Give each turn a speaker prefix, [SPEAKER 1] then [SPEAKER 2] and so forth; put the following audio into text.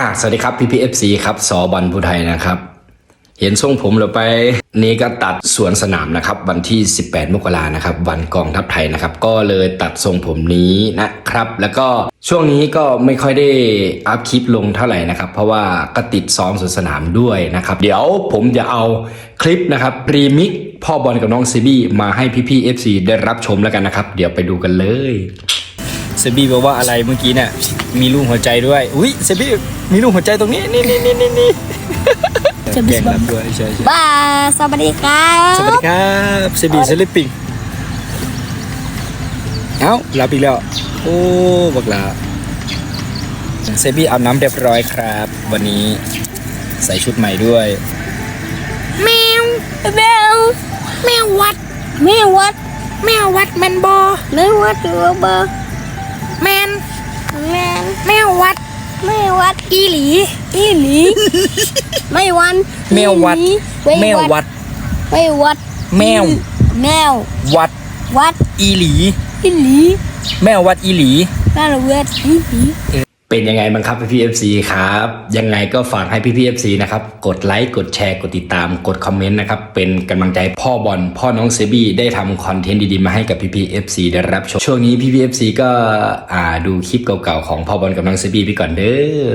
[SPEAKER 1] อ่าสวัสดีครับพี่พีเอฟซีครับสอบอลผู้ไทยนะครับ เห็นทรงผมเราไป นี่ก็ตัดสวนสนามนะครับ วันที่ 18 มกรานะครับ วันกองทัพไทยนะครับ ก็เลยตัดทรงผมนี้นะครับ แล้วก็ช่วงนี้ก็ไม่ค่อยได้อัพคลิปลงเท่าไหร่นะครับ เพราะว่าก็ติดซ้อมสวนสนามด้วยนะครับ เดี๋ยวผมจะเอาคลิปนะครับรีมิกพ่อบอลกับน้องซีบี้มาให้พี่ๆ FC ได้รับชมแล้วกันนะครับ เดี๋ยวไปดูกันเลย
[SPEAKER 2] เซบี้บอกว่าอะไรเมื่อกี้เนี่ย มีรูปหัวใจด้วย อุ้ยเซบี้มีรูปหัวใจตรงนี้ นี่นี่นี่นี่นี่
[SPEAKER 3] เซบี้
[SPEAKER 2] แกล้งรับด้วยใช่ใช่
[SPEAKER 3] บ้าสวัสดีครับ
[SPEAKER 2] สวัสดีครับเซบี้สลิปปิ้งเอ้ารับอีกแล้ว โอ้บักลาเซบี้อาบน้ำเรียบร้อยครับ วันนี้ใส่ชุดใหม่ด้วย
[SPEAKER 3] แมวแมวแมววัดแมววัดแมววัดแมนบอแมววัดหรือเบอร์แมน แมนแมววัด แมววัดอีหลี อีหลี ไม่วัน
[SPEAKER 2] แมววัด
[SPEAKER 3] อีหลี
[SPEAKER 2] แมววัด
[SPEAKER 3] ไม่วัด
[SPEAKER 2] แมว
[SPEAKER 3] แมว
[SPEAKER 2] วัด
[SPEAKER 3] วัด
[SPEAKER 2] อีหลี
[SPEAKER 3] อีหลี
[SPEAKER 2] แมววัดอีหลี
[SPEAKER 3] แมววัดอีหลี
[SPEAKER 1] เป็นยังไงบ้างครับพี่พีเอฟซีครับ ยังไงก็ฝากให้พี่พีเอฟซีนะครับ กดไลค์กดแชร์กดติดตามกดคอมเมนต์นะครับ เป็นกำลังใจพ่อบอลพ่อน้องเซบี้ได้ทำคอนเทนต์ดีๆ มาให้กับพี่พีเอฟซีได้รับชม ช่วงนี้พี่พีเอฟซีก็อ่าดูคลิปเก่าๆของพ่อบอลกับน้องเซบี้ไปก่อนเด้อ